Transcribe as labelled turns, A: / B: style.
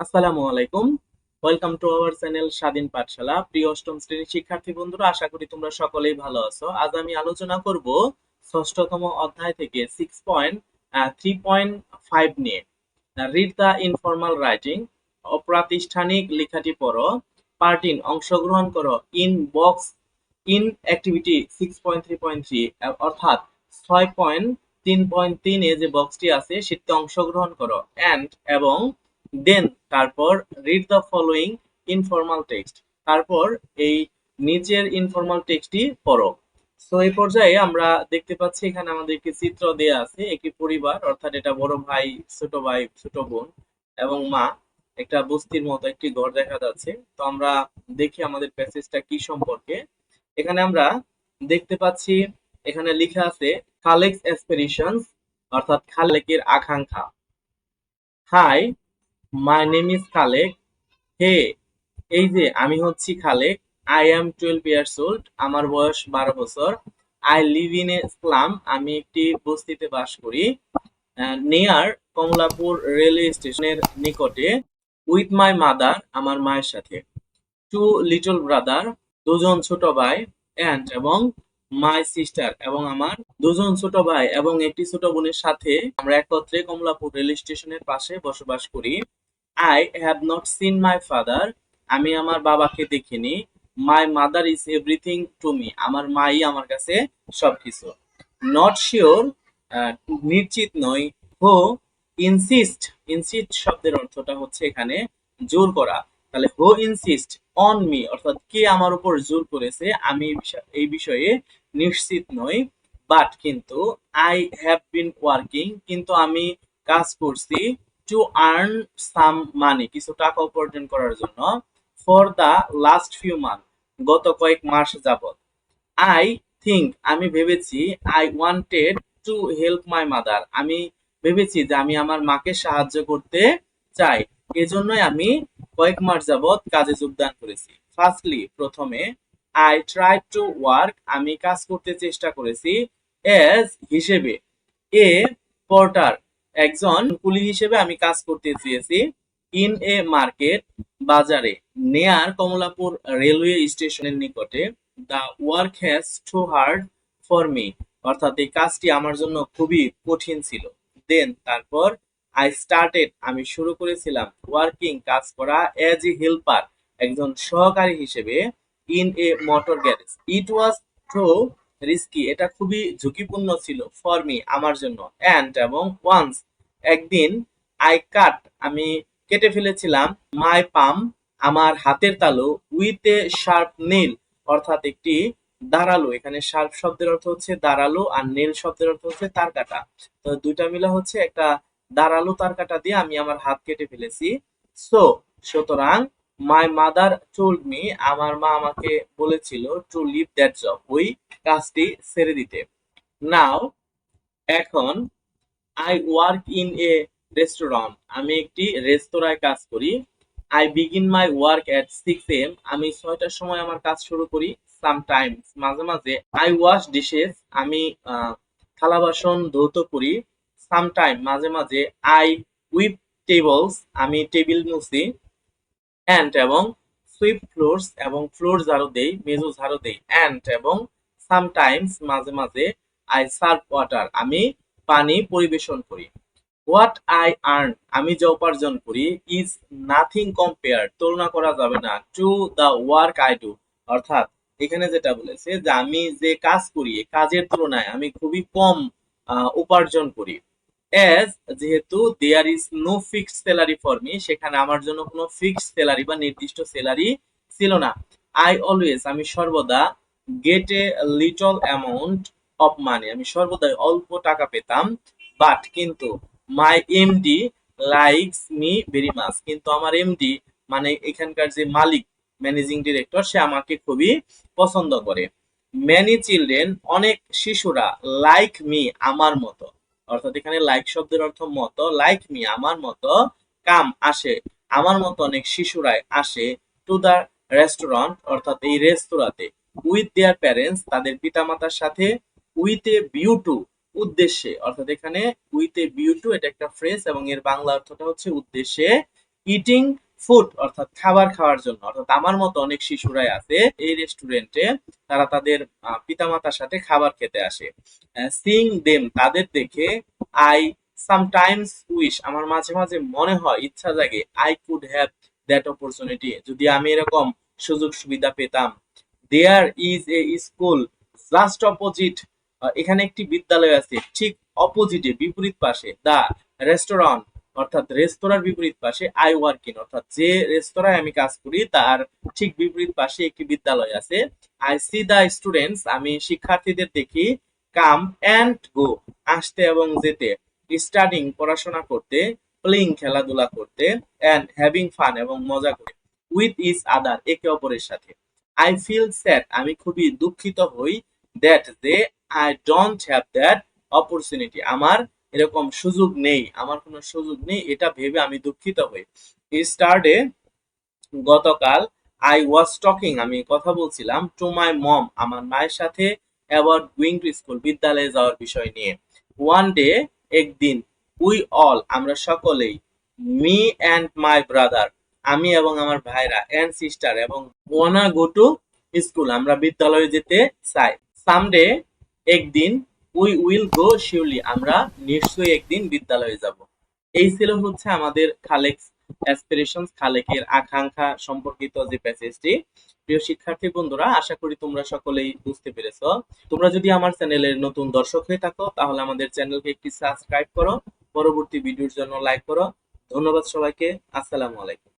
A: আসসালামু আলাইকুম। Welcome to our channel স্বাধীন পাঠশালা প্রিয় অষ্টম শ্রেণির শিক্ষার্থী বন্ধুরা, আশা করি তোমরা সকলেই ভালো আছো। আজ আমি আলোচনা করব ষষ্ঠতম অধ্যায় থেকে six point three point five নিয়ে। রিড দ্য ইনফরমাল রাইটিং অপ্রাতিষ্ঠানিক লেখাটি পড়ো। পার্টিন অংশগ্রহণ করো। In box in activity six point three point three অর্থাৎ ছয় পয়েন্ট তিন পয়েন্ট তিনে যে বক্সটি আছে, সেটিতে অংশগ্রহণ করো। অ্যান্ড এবং দেন তারপর read the following informal text তারপর এই নিচের ইনফর্মাল টেক্সটটি পড়ো। সো এই পর্যায়ে আমরা দেখতে পাচ্ছি এখানে আমাদের আমাদেরকে চিত্র দেয়া আছে, একটি পরিবার, অর্থাৎ এটা বড় ভাই, ছোট ভাই, ছোট বোন এবং মা, একটা বস্তির মতো একটি ঘর দেখা যাচ্ছে। তো আমরা দেখি আমাদের প্যাসেজটা কি সম্পর্কে। এখানে আমরা দেখতে পাচ্ছি, এখানে লেখা আছে খালেক্স এসপিরেশনস অর্থাৎ খালেকের আকাঙ্ক্ষা। Hi my name is Khalek হে এই যে আমি হচ্ছি Khalek I am twelve years old আমার বয়স বারো বছর। I live in a slum আমি একটি বস্তিতে বাস করি। নিয়ার কমলাপুর রেলওয়ে স্টেশনের নিকটে উইথ মাই মাদার আমার মায়ের সাথে। টু লিটল ব্রাদার দুজন ছোট ভাই অ্যান্ড এবং মাই সিস্টার এবং আমার দুজন ছোট ভাই এবং একটি ছোট বোনের সাথে আমরা একত্রে কমলাপুর রেল স্টেশনের পাশে বসবাস করি। I have not seen my father আমি আমার বাবাকে দেখিনি। My mother is everything to me আমার মাই আমার কাছে সবকিছু। নট শিওর নিশ্চিত নই। হো ইনসিস্ট ইনসিস্ট শব্দের অর্থটা হচ্ছে এখানে জোর করা। তাহলে হো ইনসিস্ট অন মি অর্থাৎ কে আমার উপর জোর করেছে, আমি এই বিষয়ে নিশ্চিত নই। বাট কিন্তু আই হ্যাভ বিন ওয়ার্কিং কিন্তু আমি কাজ করছি। টু আর্ন সাম মানি কিছু টাকা উপার্জন করার জন্য for the last few month গত কয়েক মাস যাবত আই থিঙ্ক আমি ভেবেছি I wanted to help my mother আমি ভেবেছি যে আমি আমার মাকে সাহায্য করতে চাই। এজন্যই আমি কয়েক মাস যাবত কাজে যোগদান করেছি। ফার্স্টলি প্রথমে আই ট্রাই টু ওয়ার্ক আমি কাজ করতে চেষ্টা করেছি এজ হিসেবে এ পোর্টার একজন কুলি হিসেবে আমি কাজ করতে চেয়েছি ইন এ মার্কেট বাজারে নেয়ার কমলাপুর রেলওয়ে স্টেশনের নিকটে। The work has to hard for me অর্থাৎ এই কাজটি আমার জন্য খুবই কঠিন ছিল। দেন তারপর আই স্টার্টেড আমি শুরু করেছিলাম ওয়ার্কিং কাজ করা এজ এ হেল্পার একজন সহকারী হিসেবে in a motor garage it was true risky এটা খুবই ঝুঁকিপূর্ণ ছিল ফর মি আমার জন্য। অ্যান্ড এবং ওয়ান্স একদিন আই কাট আমি কেটে ফেলেছিলাম মাই পাম আমার হাতের তালু উইথ এ শার্প নীল অর্থাৎ একটি দাঁড়াল। এখানে শার্প শব্দের অর্থ হচ্ছে দাঁড়াল, আর নীল শব্দের অর্থ হচ্ছে তার কাটা। তো দুইটা মিলে হচ্ছে একটা দাঁড়াল তার কাটা দিয়ে আমি আমার হাত কেটে ফেলেছি। সো সুতরাং মাই মাদার টোল্ড মি আমার মা আমাকে বলেছিল টু লিভ দ্যাট জব ওই কাজটি ছেড়ে দিতে। নাও এখন I work in a restaurant আমি একটি রেস্তোরাঁয় কাজ করি। I begin my work at six am আমি ছয়টার সময় আমার কাজ শুরু করি সামটাইমস মাঝে মাঝে। আই ওয়াশ ডিশেস আমি থালা বাসন ধৌত করি সামটাইম মাঝে মাঝে। আই উইপ টেবলস আমি টেবিল মুছি। অ্যান্ড এবং সুইপ ফ্লোরস এবং ফ্লোর ঝাড়ু দেই মেজো ঝাড়ু দেই অ্যান্ড এবং সামটাইমস মাঝে মাঝে আই সার্ভ ওয়াটার আমি পানি পরিবেশন করি। হোয়াট আই আর্ন আমি যা উপার্জন করি ইজ নাথিং কম্পেয়ার তুলনা করা যাবে না to the work I do অর্থাৎ, এখানে যেটা বলেছে যে আমি যে কাজ করি কাজের তুলনায় আমি খুবই কম উপার্জন করি। এজ যেহেতু there is no fixed salary for me সেখানে আমার জন্য কোনো ফিক্সড স্যালারি বা নির্দিষ্ট স্যালারি ছিল না। আই অলওয়েজ আমি সর্বদা get a little amount of money আমি সর্বদাই অল্প টাকা পেতাম বাট কিন্তু my MD likes me very much কিন্তু আমার এমডি মানে এখানকার যে মালিক ম্যানেজিং ডিরেক্টর সে আমাকে খুবই পছন্দ করে। ম্যানি চিলড্রেন অনেক শিশুরা লাইক মি আমার মতো। অর্থাৎ এখানে লাইক শব্দের অর্থ মতো লাইক মি আমার মতো কাম আসে। আমার মতো অনেক শিশুরাই আসে টু দা রেস্টুরেন্ট অর্থাৎ এই রেস্তোরাঁতে। উইথ দেয়ার প্যারেন্টস তাদের পিতামাতার সাথে উইথ এ ভিউ টু উদ্দেশ্যে। অর্থাৎ এখানে উইথ এ ভিউ টু এটা একটা ফ্রেজ এবং এর বাংলা অর্থটা হচ্ছে উদ্দেশ্যে। ইটিং ফুড অর্থাৎ খাবার খাওয়ার জন্য। অর্থাৎ আমার মতো অনেক শিশুরাই আছে এই রেস্টুরেন্টে তারা তাদের পিতামাতার সাথে খাবার খেতে আসে। সিং দেম তাদের দেখে আই সামটাইমস উইশ আমার মাঝে মাঝে মনে হয়, ইচ্ছা জাগে I could have that opportunity যদি আমি এরকম সুযোগ সুবিধা পেতাম। There is a school just opposite এখানে একটি বিদ্যালয় আছে, ঠিক অপোজিটে বিপরীত পাশে দা রেস্টুরেন্ট অর্থাৎ রেস্তোরাঁর বিপরীত পাশে আই ওয়ার্ক ইন অর্থাৎ যে রেস্তোরাঁয় আমি কাজ করি, তার ঠিক বিপরীত পাশে একটি বিদ্যালয় আছে। আই সি দা স্টুডেন্টস আমি শিক্ষার্থীদের দেখি কাম অ্যান্ড গো আসতে এবং যেতে স্টাডিং পড়াশোনা করতে প্লেইং খেলাধুলা করতে অ্যান্ড হ্যাভিং ফান এবং মজা করে উইথ ইজ আদার একে অপরের সাথে। আই ফিল স্যাড আমি খুবই দুঃখিত হই দ্যাট যে I don't have that opportunity আমার এরকম সুযোগ নেই, আমার কোনো সুযোগ নেই, এটা ভেবে আমি দুঃখিত হই। স্টার্টে গতকাল আই ওয়াজ টকিং আমি কথা বলছিলাম টু মাই মম আমার মায়ের সাথে অ্যাবাউট গোয়িং টু স্কুল বিদ্যালয়ে যাওয়ার বিষয় নিয়ে। ওয়ান ডে একদিন উই অল আমরা সকলেই মি অ্যান্ড মাই ব্রাদার আমি এবং আমার ভাইরা অ্যান্ড সিস্টার এবং ওয়ানা গো টু স্কুল আমরা বিদ্যালয়ে যেতে চাই। সামডে একদিন উই উইল গো শিওরলি আমরা নিশ্চয়ই একদিন বিদ্যালয়ে যাব। এই ছিল হচ্ছে আমাদের খালেক অ্যাসপিরেশনস খালেকের আকাঙ্ক্ষা সম্পর্কিত যে প্যাসেজটি প্রিয় শিক্ষার্থী বন্ধুরা, আশা করি তোমরা সকলেই বুঝতে পেরেছ। তোমরা যদি আমার চ্যানেলের নতুন দর্শক হয়ে থাকো, তাহলে আমাদের চ্যানেলকে একটি সাবস্ক্রাইব করো। পরবর্তী ভিডিওর জন্য লাইক করো। ধন্যবাদ সবাইকে। আসসালামু আলাইকুম।